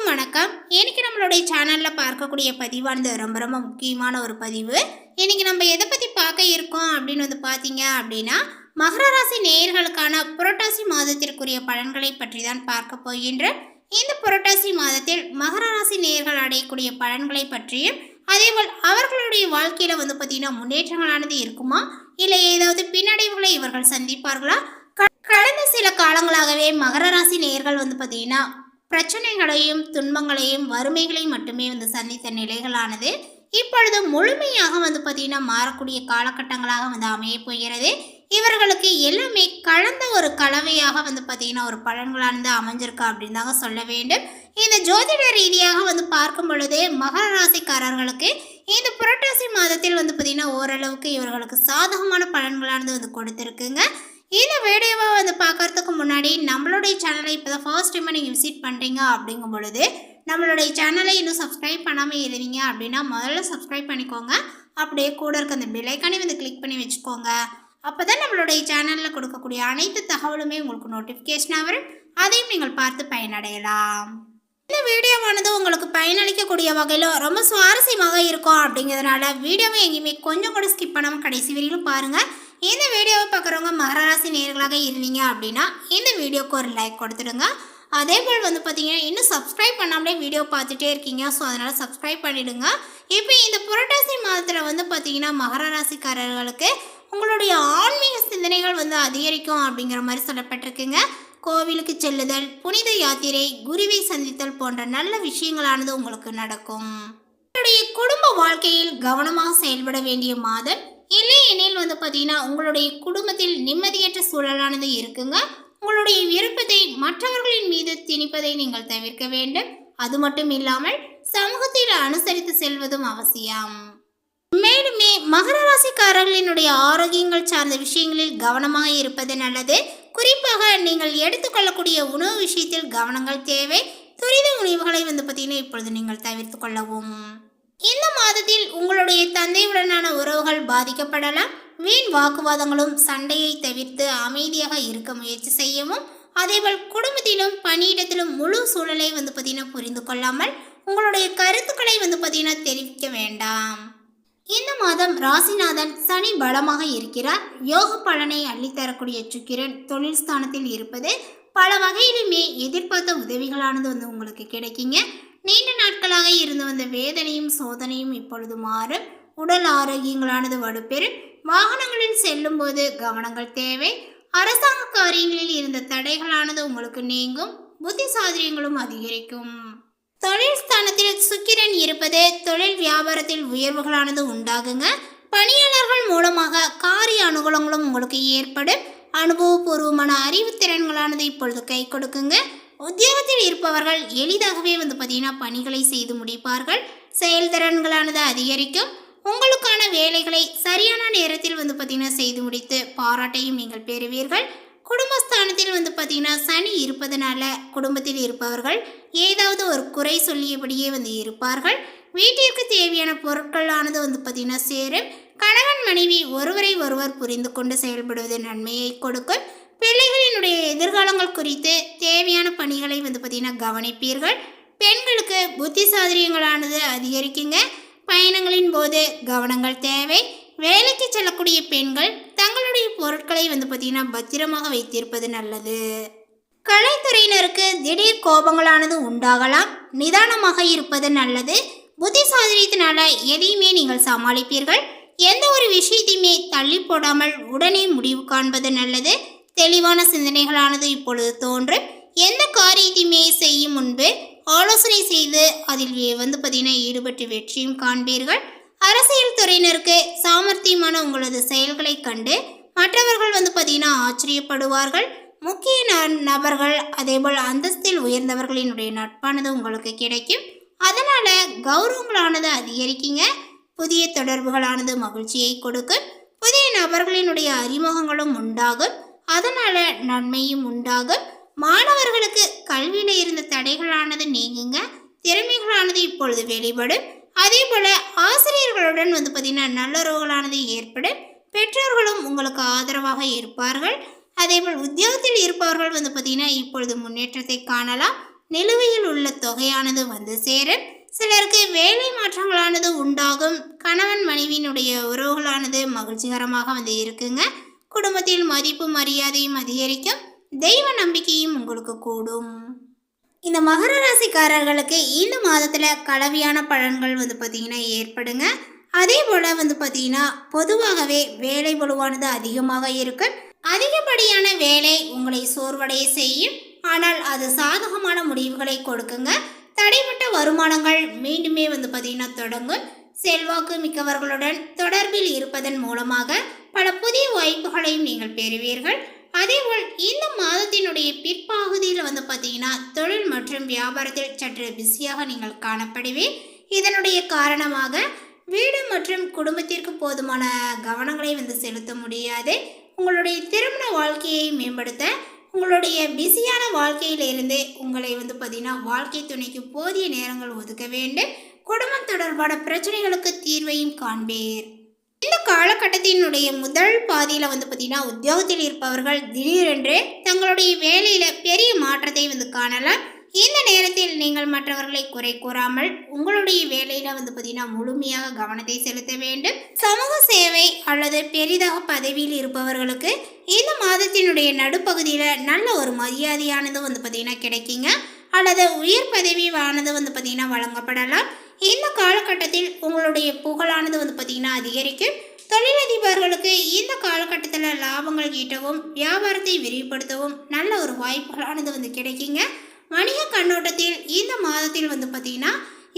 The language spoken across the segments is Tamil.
எல்லாருக்கும் வணக்கம். இன்னைக்கு நம்மளுடைய சேனலில் பார்க்கக்கூடிய பதிவானது ரொம்ப ரொம்ப முக்கியமான ஒரு பதிவு. இன்னைக்கு நம்ம எதை பற்றி பார்க்க இருக்கோம் அப்படின்னு வந்து பார்த்தீங்க அப்படின்னா மகர ராசி நேயர்களுக்கான புரட்டாசி மாதத்திற்குரிய பலன்களை பற்றி தான் பார்க்க போகின்ற இந்த புரட்டாசி மாதத்தில் மகர ராசி நேயர்கள் அடையக்கூடிய பலன்களை பற்றியும் அதேபோல் அவர்களுடைய வாழ்க்கையில் வந்து பார்த்தீங்கன்னா முன்னேற்றங்களானது இருக்குமா? இல்லை ஏதாவது பின்னடைவுகளை இவர்கள் சந்திப்பார்களா? க- கடந்த சில காலங்களாகவே மகர ராசி நேயர்கள் வந்து பார்த்தீங்கன்னா பிரச்சனைகளையும் துன்பங்களையும் வறுமைகளையும் மட்டுமே வந்து சந்தித்த நிலைகளானது இப்பொழுது முழுமையாக வந்து பார்த்திங்கன்னா மாறக்கூடிய காலகட்டங்களாக வந்து அமைய போகிறது. இவர்களுக்கு எல்லாமே கலந்த ஒரு கலவையாக வந்து பார்த்தீங்கன்னா ஒரு பலன்களானது அமைஞ்சிருக்கு அப்படின்னு தாங்க சொல்ல வேண்டும். இந்த ஜோதிட ரீதியாக வந்து பார்க்கும் பொழுது மகர ராசிக்காரர்களுக்கு இந்த புரட்டாசி மாதத்தில் வந்து பார்த்திங்கன்னா ஓரளவுக்கு இவர்களுக்கு சாதகமான பலன்களானது வந்து கொடுத்துருக்குங்க. இந்த வீடியோவை வந்து பார்க்கறதுக்கு முன்னாடி நம்மளுடைய சேனலை இப்போ தான் ஃபர்ஸ்ட் டைம் நீங்கள் விசிட் பண்ணுறீங்க அப்படிங்கும் பொழுது நம்மளுடைய சேனலை இன்னும் சப்ஸ்கிரைப் பண்ணாமல் இருந்தீங்க அப்படின்னா முதல்ல சப்ஸ்கிரைப் பண்ணிக்கோங்க. அப்படியே கூட இருக்க அந்த பில்லைக்கானே வந்து கிளிக் பண்ணி வச்சுக்கோங்க. அப்போ தான் நம்மளுடைய சேனலில் கொடுக்கக்கூடிய அனைத்து தகவலுமே உங்களுக்கு நோட்டிஃபிகேஷனாக வரும். அதையும் நீங்கள் பார்த்து பயனடையலாம். இந்த வீடியோவானது உங்களுக்கு பயனளிக்கக்கூடிய வகையில் ரொம்ப சுவாரஸ்யமாக இருக்கும் அப்படிங்கிறதுனால வீடியோவை எங்கேயுமே கொஞ்சம் கூட ஸ்கிப் பண்ணாமல் கடைசி வரையிலும் பாருங்கள் இந்த வீடியோவை பார்க்குறவங்க மகராசி நேர்களாக இருந்தீங்க அப்படின்னா இந்த வீடியோக்கு ஒரு லைக் கொடுத்துடுங்க. அதே போல் வந்து பார்த்தீங்கன்னா இன்னும் சப்ஸ்கிரைப் பண்ணாமலே வீடியோ பார்த்துட்டே இருக்கீங்க. ஸோ அதனால் சப்ஸ்கிரைப் பண்ணிவிடுங்க இப்போ இந்த புரட்டாசி மாதத்தில் வந்து பார்த்தீங்கன்னா மகர ராசிக்காரர்களுக்கு உங்களுடைய ஆன்மீக சிந்தனைகள் வந்து அதிகரிக்கும் அப்படிங்கிற மாதிரி சொல்லப்பட்டிருக்குங்க. கோவிலுக்கு செல்லுதல் புனித யாத்திரை குருவை சந்தித்தல் போன்ற நல்ல விஷயங்களானது உங்களுக்கு நடக்கும். உங்களுடைய குடும்ப வாழ்க்கையில் கவனமாக செயல்பட வேண்டிய மாதம் இல்லை எனில் வந்து பார்த்தீங்கன்னா உங்களுடைய குடும்பத்தில் நிம்மதியற்ற சூழலானது இருக்குங்க. உங்களுடைய விருப்பத்தை மற்றவர்களின் மீது திணிப்பதை நீங்கள் தவிர்க்க வேண்டும். அது மட்டும் இல்லாமல் சமூகத்தில் அனுசரித்து செல்வதும் அவசியம். மேலுமே மகர ராசிக்காரர்களினுடைய ஆரோக்கியங்கள் சார்ந்த விஷயங்களில் கவனமாக இருப்பது நல்லது. குறிப்பாக நீங்கள் எடுத்துக்கொள்ளக்கூடிய உணவு விஷயத்தில் கவனங்கள் தேவை. துரித உணவுகளை வந்து பார்த்தீங்கன்னா இப்பொழுது நீங்கள் தவிர்த்து கொள்ளவும். இந்த மாதத்தில் உங்களுடைய தந்தையுடனான உறவுகள் பாதிக்கப்படலாம். வீண் வாக்குவாதங்களும் சண்டையை தவிர்த்து அமைதியாக இருக்க முயற்சி செய்யவும் அதேபோல் குடும்பத்திலும் பணியிடத்திலும் முழு சூழலை வந்து பார்த்தீங்கன்னா புரிந்து கொள்ளாமல் உங்களுடைய கருத்துக்களை வந்து பார்த்தீங்கன்னா தெரிவிக்க வேண்டாம். இந்த மாதம் ராசிநாதன் சனி பலமாக இருக்கிறார். யோக பலனை அள்ளித்தரக்கூடிய சுக்கிரன் தொழில் ஸ்தானத்தில் இருப்பது பல வகையிலுமே எதிர்பார்த்த உதவிகளானது வந்து உங்களுக்கு கிடைக்குங்க. நீண்ட நாட்களாக இருந்து வந்த வேதனையும் சோதனையும் இப்பொழுது மாறும் உடல் ஆரோக்கியங்களானது வலுப்பெறும் வாகனங்களில் செல்லும்போது கவனங்கள் தேவை. அரசாங்க காரியங்களில் இருந்த தடைகளானது உங்களுக்கு நீங்கும். புத்தி சாதரியங்களும் அதிகரிக்கும். தொழில் ஸ்தானத்தில் சுக்கிரன் இருப்பது தொழில் வியாபாரத்தில் உயர்வுகளானது உண்டாகுங்க. பணியாளர்கள் மூலமாக காரிய அனுகூலங்களும் உங்களுக்கு ஏற்படும். அனுபவபூர்வமான அறிவு திறன்களானது இப்பொழுது கை கொடுக்குங்க. உத்தியோகத்தில் இருப்பவர்கள் எளிதாகவே வந்து பார்த்தீங்கன்னா பணிகளை செய்து முடிப்பார்கள். செயல்திறன்களானது அதிகரிக்கும். உங்களுக்கான வேலைகளை சரியான நேரத்தில் வந்து பார்த்தீங்கன்னா செய்து முடித்து பாராட்டையும் நீங்கள் பெறுவீர்கள். குடும்பஸ்தானத்தில் வந்து பார்த்தீங்கன்னா சனி இருப்பதனால குடும்பத்தில் இருப்பவர்கள் ஏதாவது ஒரு குறை சொல்லியபடியே வந்து இருப்பார்கள். வீட்டிற்கு தேவையான பொருட்களானது வந்து பார்த்தீங்கன்னா சேரும். கணவன் மனைவி ஒருவரை ஒருவர் புரிந்து கொண்டு செயல்படுவது நன்மையை கொடுக்கும். பிள்ளைகளினுடைய எதிர்காலங்கள் குறித்து தேவையான பணிகளை வந்து பார்த்தீங்கன்னா கவனிப்பீர்கள். பெண்களுக்கு புத்தி சாதரியங்களானது அதிகரிக்குங்க. பயணங்களின் போது கவனங்கள் தேவை. வேலைக்கு செல்லக்கூடிய பெண்கள் தங்களுடைய பொருட்களை வந்து பார்த்திங்கன்னா பத்திரமாக வைத்திருப்பது நல்லது. கலைத்துறையினருக்கு திடீர் கோபங்களானது உண்டாகலாம். நிதானமாக இருப்பது நல்லது. புத்தி சாதனத்தினால எதையுமே நீங்கள் சமாளிப்பீர்கள். எந்த ஒரு விஷயத்தையுமே தள்ளி போடாமல் உடனே முடிவு காண்பது நல்லது. தெளிவான சிந்தனைகளானது இப்பொழுது தோன்றும் எந்த காரியத்தையுமே செய்யும் முன்பு ஆலோசனை செய்து அதில் வந்து பார்த்தீங்கன்னா ஈடுபட்டு வெற்றியும் காண்பீர்கள். அரசியல் துறையினருக்கு சாமர்த்தியமான உங்களது செயல்களை கண்டு மற்றவர்கள் வந்து பார்த்தீங்கன்னா ஆச்சரியப்படுவார்கள். முக்கிய ந- நபர்கள் அதேபோல் அந்தஸ்தில் உயர்ந்தவர்களினுடைய நட்பானது உங்களுக்கு கிடைக்கும். அதனால கௌரவங்களானது அதிகரிக்குங்க. புதிய தொடர்புகளானது மகிழ்ச்சியை கொடுக்கும். புதிய நபர்களினுடைய அறிமுகங்களும் உண்டாகும். அதனால் நன்மையும் உண்டாகும். மாணவர்களுக்கு கல்வியில் இருந்த தடைகளானது நீங்குங்க. திறமைகளானது இப்பொழுது வெளிப்படும். அதே போல் ஆசிரியர்களுடன் வந்து பார்த்திங்கன்னா நல்லுறவுகளானது ஏற்படும். பெற்றோர்களும் உங்களுக்கு ஆதரவாக இருப்பார்கள். அதேபோல் உத்தியோகத்தில் இருப்பவர்கள் வந்து பார்த்தீங்கன்னா இப்பொழுது முன்னேற்றத்தை காணலாம். நிலுவையில் உள்ள தொகையானது வந்து சேரும். சிலருக்கு வேலை மாற்றங்களானது உண்டாகும். கணவன் மனைவியினுடைய உறவுகளானது மகிழ்ச்சிகரமாக வந்து இருக்குங்க. குடும்பத்தில் மதிப்பு மரியாதையும் அதிகரிக்கும் தெய்வ நம்பிக்கையும் உங்களுக்கு கூடும். இந்த மகர ராசிக்காரர்களுக்கு இந்த மாதத்தில் கலவையான பலன்கள் வந்து பார்த்திங்கன்னா ஏற்படுங்க. அதே போல் வந்து பார்த்திங்கன்னா பொதுவாகவே வேலை வலுவானது அதிகமாக இருக்கும் அதிகப்படியான வேலை உங்களை சோர்வடைய செய்யும். ஆனால் அது சாதகமான முடிவுகளை கொடுக்குங்க. தடைப்பட்ட வருமானங்கள் மீண்டுமே வந்து பார்த்திங்கன்னா தொடங்கும். செல்வாக்கு மிக்கவர்களுடன் தொடர்பில் இருப்பதன் மூலமாக பல புதிய வாய்ப்புகளையும் நீங்கள் பெறுவீர்கள். அதேபோல் இந்த மாதத்தினுடைய பிற்பகுதியில் வந்து பார்த்தீங்கன்னா தொழில் மற்றும் வியாபாரத்தில் சற்று பிஸியாக நீங்கள் காணப்படுவீர். இதனுடைய காரணமாக வீடு மற்றும் குடும்பத்திற்கு போதுமான கவனங்களை வந்து செலுத்த முடியாது. உங்களுடைய திருமண வாழ்க்கையை மேம்படுத்த உங்களுடைய பிஸியான வாழ்க்கையிலிருந்து உங்களை வந்து பார்த்தீங்கன்னா வாழ்க்கை துணைக்கு போதிய நேரங்கள் ஒதுக்க வேண்டும். குடும்பம் தொடர்பான பிரச்சனைகளுக்கு தீர்வையும் காண்பீர். இந்த காலகட்டத்தினுடைய முதல் பாதியில் வந்து பார்த்தீங்கன்னா உத்தியோகத்தில் இருப்பவர்கள் திடீரென்று தங்களுடைய வேலையில் பெரிய மாற்றத்தை வந்து காணலாம். இந்த நேரத்தில் நீங்கள் மற்றவர்களை குறை கூறாமல் உங்களுடைய வேலையில் வந்து பார்த்தீங்கன்னா முழுமையாக கவனத்தை செலுத்த வேண்டும். சமூக சேவை அல்லது பெரிதாக பதவியில் இருப்பவர்களுக்கு இந்த மாதத்தினுடைய நடுப்பகுதியில் நல்ல ஒரு மரியாதையானது வந்து பார்த்தீங்கன்னா கிடைக்குங்க. அல்லது உயர் பதவியானது வந்து பார்த்தீங்கன்னா வழங்கப்படலாம். இந்த காலகட்டத்தில் உங்களுடைய புகழானது வந்து பார்த்திங்கன்னா அதிகரிக்கும் தொழிலதிபர்களுக்கு இந்த காலகட்டத்தில் லாபங்கள் ஈட்டவும் வியாபாரத்தை விரிவுபடுத்தவும் நல்ல ஒரு வாய்ப்புகளானது வந்து கிடைக்குங்க. வணிக கண்ணோட்டத்தில் இந்த மாதத்தில் வந்து பார்த்திங்கன்னா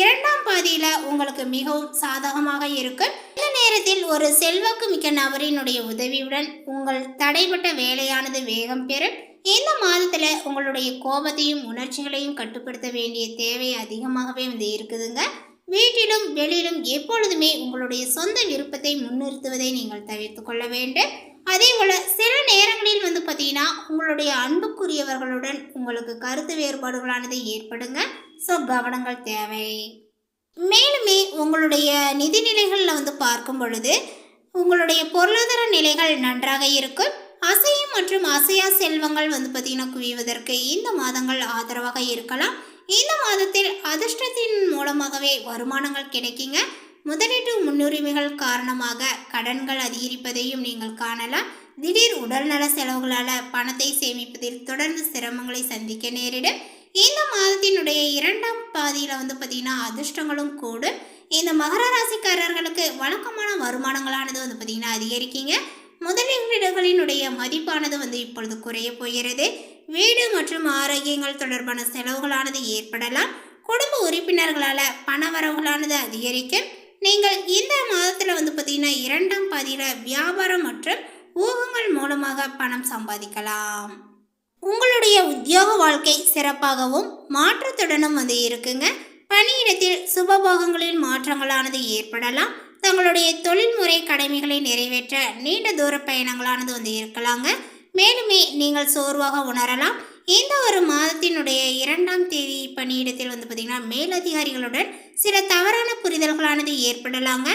இரண்டாம் பாதியில் உங்களுக்கு மிகவும் சாதகமாக இருக்கும் இந்த நேரத்தில் ஒரு செல்வாக்கு மிக்க நபரினுடைய உதவியுடன் உங்கள் தடைப்பட்ட வேலையானது வேகம் பெறும். இந்த மாதத்தில் உங்களுடைய கோபத்தையும் உணர்ச்சிகளையும் கட்டுப்படுத்த வேண்டிய தேவை அதிகமாகவே வந்து இருக்குதுங்க. வீட்டிலும் வெளியிலும் எப்பொழுதுமே உங்களுடைய சொந்த விருப்பத்தை முன்னிறுத்துவதை நீங்கள் தவிர்த்து கொள்ள வேண்டும். அதே போல் சில நேரங்களில் வந்து பார்த்தீங்கன்னா உங்களுடைய அன்புக்குரியவர்களுடன் உங்களுக்கு கருத்து வேறுபாடுகளானது ஏற்படுங்க. ஸோ கவனங்கள் தேவை. மேலுமே உங்களுடைய நிதிநிலைகளில் வந்து பார்க்கும் பொழுது உங்களுடைய பொருளாதார நிலைகள் நன்றாக இருக்கும். அசையும் மற்றும் அசையா செல்வங்கள் வந்து பார்த்தீங்கன்னா குவிவதற்கு இந்த மாதங்கள் ஆதரவாக இருக்கலாம். இந்த மாதத்தில் அதிர்ஷ்டத்தின் மூலமாகவே வருமானங்கள் கிடைக்குங்க. முதலீட்டு முன்னுரிமைகள் காரணமாக கடன்கள் அதிகரிப்பதையும் நீங்கள் காணலாம். திடீர் உடல்நல செலவுகளால் பணத்தை சேமிப்பதில் தொடர்ந்து சிரமங்களை சந்திக்க நேரிடும். இந்த மாதத்தினுடைய இரண்டாம் பாதியில் வந்து பார்த்திங்கன்னா அதிர்ஷ்டங்களும் கூடும். இந்த மகர ராசிக்காரர்களுக்கு வழக்கமான வருமானங்களானது வந்து பார்த்திங்கன்னா அதிகரிக்குங்க. முதலீடுகளினுடைய மதிப்பானது வந்து இப்பொழுது குறைய போகிறது. வீடு மற்றும் ஆரோக்கியங்கள் தொடர்பான செலவுகளானது ஏற்படலாம். குடும்ப உறுப்பினர்களால் பண வரவுகளானது அதிகரிக்கும். நீங்கள் இந்த மாதத்தில் வந்து பார்த்தீங்கன்னா இரண்டாம் பாதியில் வியாபாரம் மற்றும் ஊகங்கள் மூலமாக பணம் சம்பாதிக்கலாம். உங்களுடைய உத்தியோக வாழ்க்கை சிறப்பாகவும் மாற்றத்துடனும் வந்து இருக்குங்க. பணியிடத்தில் சுபபோகங்களில் மாற்றங்களானது ஏற்படலாம். தங்களுடைய தொழில்முறை கடமைகளை நிறைவேற்ற நீண்ட தூர பயணங்களானது வந்து இருக்கலாங்க. மேலுமே நீங்கள் சோர்வாக உணரலாம். இந்த ஒரு மாதத்தினுடைய இரண்டாம் தேதி பணியிடத்தில் வந்து பார்த்திங்கன்னா மேலதிகாரிகளுடன் சில தவறான புரிதல்களானது ஏற்படலாங்க.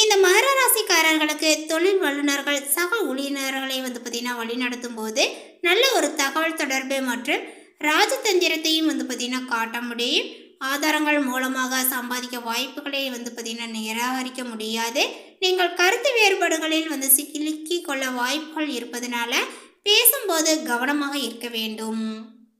இந்த மகர ராசிக்காரர்களுக்கு தொழில் வல்லுநர்கள் சக ஊழியர்களை வந்து பார்த்திங்கன்னா வழிநடத்தும் போது நல்ல ஒரு தகவல் தொடர்பு மற்றும் ராஜதந்திரத்தையும் வந்து பார்த்திங்கன்னா காட்ட முடியும். ஆதாரங்கள் மூலமாக சம்பாதிக்க வாய்ப்புகளை வந்து பார்த்திங்கன்னா நிராகரிக்க முடியாது. நீங்கள் கருத்து வேறுபாடுகளில் வந்து சிக்கி கொள்ள வாய்ப்புகள் இருப்பதனால பேசும்போது கவனமாக இருக்க வேண்டும்.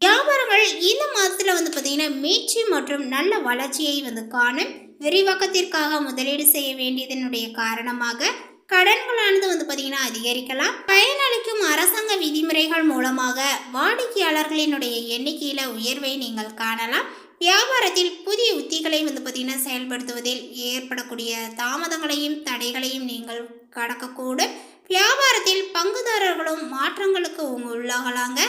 வியாபாரங்கள் இந்த மாதத்தில் வந்து பார்த்திங்கன்னா மீட்சி மற்றும் நல்ல வளர்ச்சியை வந்து காணும் விரிவாக்கத்திற்காக முதலீடு செய்ய வேண்டியதனுடைய காரணமாக கடன்களானது வந்து பார்த்திங்கன்னா அதிகரிக்கலாம். பயனளிக்கும் அரசாங்க விதிமுறைகள் மூலமாக வாடிக்கையாளர்களினுடைய எண்ணிக்கையில் உயர்வை நீங்கள் காணலாம். வியாபாரத்தில் புதிய உத்திகளை வந்து பார்த்திங்கன்னா செயல்படுத்துவதில் ஏற்படக்கூடிய தாமதங்களையும் தடைகளையும் நீங்கள் கடக்கக்கூடும். வியாபாரத்தில் பங்குதாரர்களும் மாற்றங்களுக்கு உள்ளாகலாங்க.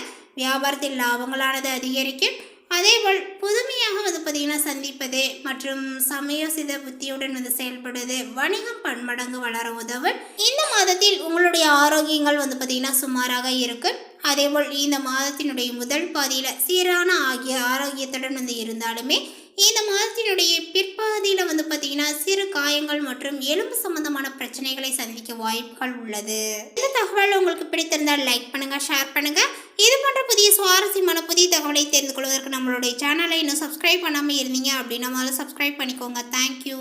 வியாபாரத்தில் லாபங்களானது அதிகரிக்கும். அதேபோல் புதுமையாக வந்து பார்த்திங்கன்னா சந்திப்பது மற்றும் சமயோசித புத்தியுடன் வந்து செயல்படுவது வணிகம் பன்மடங்கு வளர உதவும். இந்த மாதத்தில் உங்களுடைய ஆரோக்கியங்கள் வந்து பார்த்திங்கன்னா சுமாராக இருக்கும். அதேபோல் இந்த மாதத்தினுடைய முதல் பாதியில் சீரான ஆகிய ஆரோக்கியத்துடன் வந்து இருந்தாலுமே இந்த மாதத்தினுடைய பிற்பாதியில் வந்து பார்த்தீங்கன்னா சிறு காயங்கள் மற்றும் எலும்பு சம்பந்தமான பிரச்சனைகளை சந்திக்க வாய்ப்புகள் உள்ளது. இந்த தகவல் உங்களுக்கு பிடித்திருந்தால் லைக் பண்ணுங்கள் ஷேர் பண்ணுங்கள் இது போன்ற புதிய சுவாரஸ்யமான புதிய தகவலை தெரிந்து கொள்வதற்கு நம்மளுடைய சேனலை இன்னும் சப்ஸ்கிரைப் பண்ணாமல் இருந்தீங்க அப்படின்னா முதல்ல சப்ஸ்கிரைப் பண்ணிக்கோங்க. தேங்க்யூ